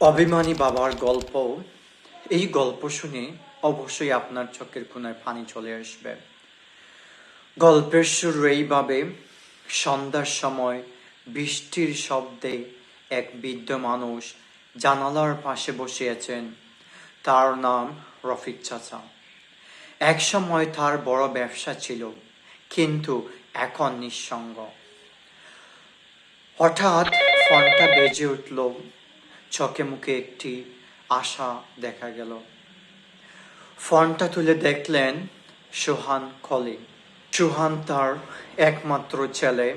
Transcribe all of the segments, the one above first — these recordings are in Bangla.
অভিমানী বাবার গল্প এই গল্প শুনে অবশ্যই আপনার চোখের কোনায় পানি চলে আসবে। গল্পের শুরু এইভাবে সন্ধ্যার সময় বৃষ্টির শব্দে এক বৃদ্ধ মানুষ জানালার পাশে বসে আছেন। তার নাম রফিক চাচা। এক সময় তার বড় ব্যবসা ছিল, কিন্তু এখন নিঃসঙ্গ। হঠাৎ ফোনটা বেজে উঠল। চোখে মুখে একটি আশা দেখা গেল। ফোনটা তুলে দেখলেন সুহান কলি সুহান তার একমাত্র ছেলে।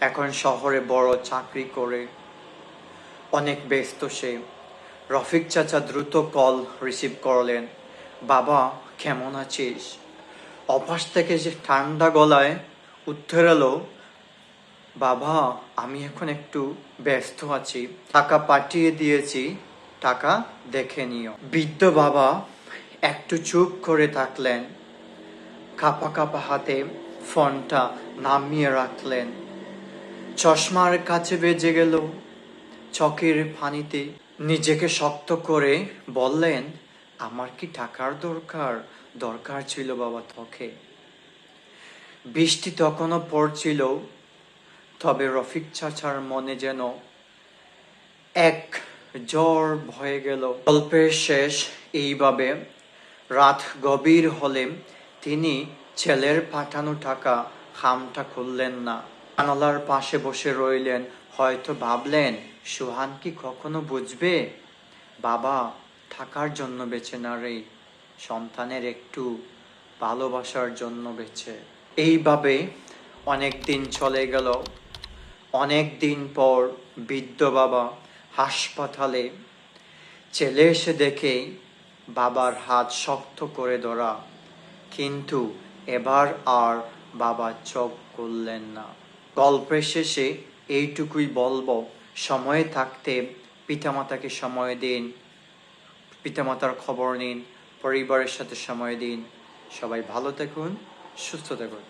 এখন শহরে বড় চাকরি করে। অনেক ব্যস্ত সে। রফিক চাচা দ্রুত কল রিসিভ করলেন। বাবা, কেমন আছিস? অপাস থেকে যে ঠান্ডা গলায় উত্তর এলো বাবা, আমি এখন একটু ব্যস্ত আছি। টাকা পাঠিয়ে দিয়েছি, টাকা দেখে নিও। বৃদ্ধ বাবা একটু চুপ করে থাকলেন। কাপা কাপা হাতে ফোনটা নামিয়ে রাখলেন। চশমার কাছে বেজে গেল। চকের পানিতে নিজেকে শক্ত করে বললেন, আমার কি টাকার দরকার? দরকার ছিল বাবা তোকে। বৃষ্টি তখনও পড়ছিল। তবে রফিক চাচার মনে যেন এক জ্বর ভয়ে গেল। গল্পের শেষ এইভাবে রাত গভীর হলে তিনি ছেলের পাঠানো টাকা খামটা খুললেন না। জানালার পাশে বসে রইলেন। হয়তো ভাবলেন, সুহান কি কখনো বুঝবে? বাবা, থাকার জন্য বেছে না রে। সন্তানের একটু ভালোবাসার জন্য বেছে এইভাবে অনেক দিন চলে গেল। অনেক দিন পর বৃদ্ধ বাবা হাসপাতালে ছেলে এসে দেখে বাবার হাত শক্ত করে ধরা। কিন্তু এবার আর বাবা চোখ করলেন না। গল্পের শেষে এইটুকুই বলব, সময়ে থাকতে পিতামাতাকে সময় দিন, পিতামাতার খবর নিন, পরিবারের সাথে সময় দিন। সবাই ভালো থাকুন, সুস্থ থাকুন।